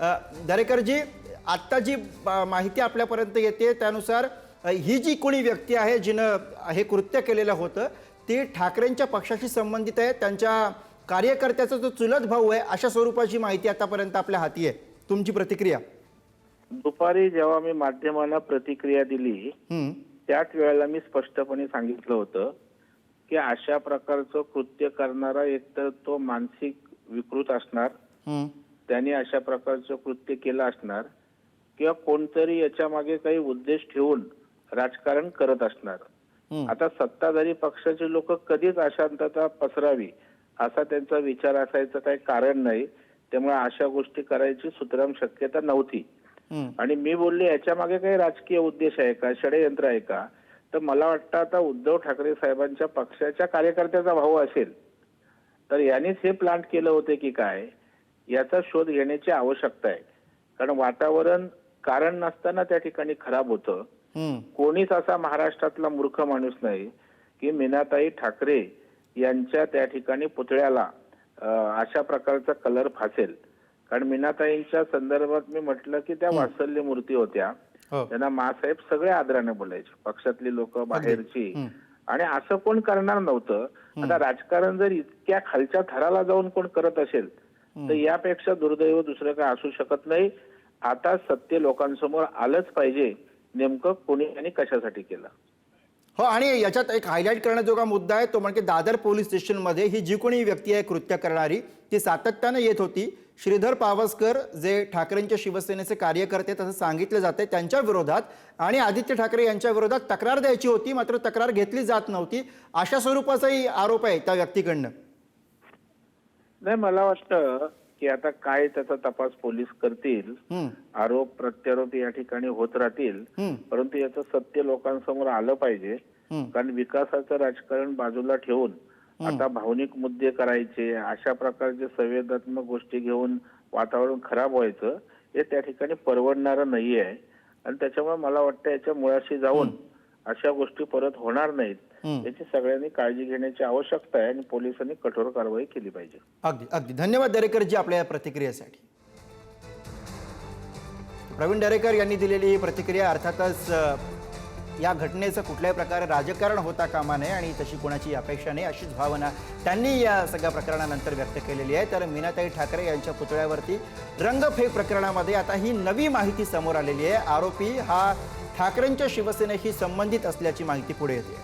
अ, दरेकरजी आत्ता जी माहिती आपल्यापर्यंत येते त्यानुसार ही जी कोणी व्यक्ती आहे जिनं हे कृत्य केलेलं होतं ती ठाकरेंच्या पक्षाशी संबंधित आहे त्यांच्या कार्यकर्त्याचा जो चुलत भाऊ आहे अशा स्वरूपाची माहिती आतापर्यंत आपल्या हाती आहे. तुमची प्रतिक्रिया? दुपारी जेव्हा मी माध्यमांना प्रतिक्रिया दिली त्याच वेळेला मी स्पष्टपणे सांगितलं होतं की अशा प्रकारचं कृत्य करणारा एकतर तो मानसिक विकृत असणार. त्याने अशा प्रकारचं कृत्य केलं असणार किंवा कोणतरी याच्या मागे काही उद्देश ठेवून राजकारण करत असणार. आता सत्ताधारी पक्षाचे लोक कधीच अशांतता पसरावी असा त्यांचा विचार असायचं काही कारण नाही. त्यामुळे अशा गोष्टी करायची सुतराम शक्यता नव्हती. आणि मी बोलले याच्या मागे काही राजकीय उद्देश आहे का? षडयंत्र आहे का? तर मला वाटतं आता उद्धव ठाकरे साहेबांच्या पक्षाच्या कार्यकर्त्याचा भाऊ असेल. तर यांनीच हे प्लांट केलं होते की काय? याचा शोध घेण्याची आवश्यकता आहे. कारण वातावरण कारण नसताना त्या ठिकाणी खराब होतं. कोणीच असा महाराष्ट्रातला मूर्ख माणूस नाही की मीनाताई ठाकरे यांच्या त्या ठिकाणी पुतळ्याला अशा प्रकारचा कलर फासेल. कारण मीनाताईंच्या संदर्भात मी म्हटलं की त्या वात्सल्य मूर्ती होत्या. हो. त्यांना मासाहेब सगळे आदराने बोलायचे. पक्षातली लोक बाहेरची. आणि असं कोण करणार नव्हतं. आता राजकारण जर इतक्या खालच्या थराला जाऊन कोण करत असेल तर यापेक्षा दुर्दैव दुसरं काय असू शकत नाही. आता सत्य लोकांसमोर आलंच पाहिजे. नेमकं कोणी आणि कशासाठी केलं? हो आणि याच्यात एक हायलाईट करण्याजोगा मुद्दा आहे तो म्हणजे दादर पोलीस स्टेशनमध्ये ही जी कोणी व्यक्ती आहे कृत्य करणारी ती सातत्यानं येत होती. श्रीधर पावसकर जे ठाकरेंच्या शिवसेनेचे कार्यकर्ते तसं सांगितलं जाते त्यांच्या विरोधात. आणि आदित्य ठाकरे यांच्या विरोधात तक्रार द्यायची होती मात्र तक्रार घेतली जात नव्हती. अशा स्वरूपाचाही आरोप आहे त्या व्यक्तीकडनं. नाही मला वाटतं की आता काय त्याचा तपास पोलीस करतील हं, आरोप प्रत्यारोप या ठिकाणी होत राहतील हं, परंतु याचं सत्य लोकांसमोर आलं पाहिजे हं. कारण विकासाचं राजकारण बाजूला ठेवून आता भावनिक मुद्दे करायचे अशा प्रकारचे संवेदनात्मक गोष्टी घेऊन वातावरण खराब व्हायचं हे त्या ठिकाणी परवडणारं नाहीये. आणि त्याच्यामुळे मला वाटतं याच्या मुळाशी जाऊन अशा गोष्टी परत होणार नाहीत. याची सगळ्यांनी काळजी घेण्याची आवश्यकता आहे आणि पोलिसांनी कठोर कारवाई केली पाहिजे. अगदी अगदी. धन्यवाद दरेकरजी आपल्या या प्रतिक्रियेसाठी. प्रवीण दरेकर यांनी दिलेली ही प्रतिक्रिया अर्थातच या घटनेचं कुठल्याही प्रकारे राजकारण होता कामा नये आणि तशी कोणाची अपेक्षा नाही अशीच भावना त्यांनी या सगळ्या प्रकरणानंतर व्यक्त केलेली आहे. तर मीनाताई ठाकरे यांच्या पुतळ्यावरती रंगफेक प्रकरणामध्ये आता ही नवी माहिती समोर आलेली आहे. आरोपी हा ठाकरेंच्या शिवसेनेशी संबंधित असल्याची माहिती पुढे येते.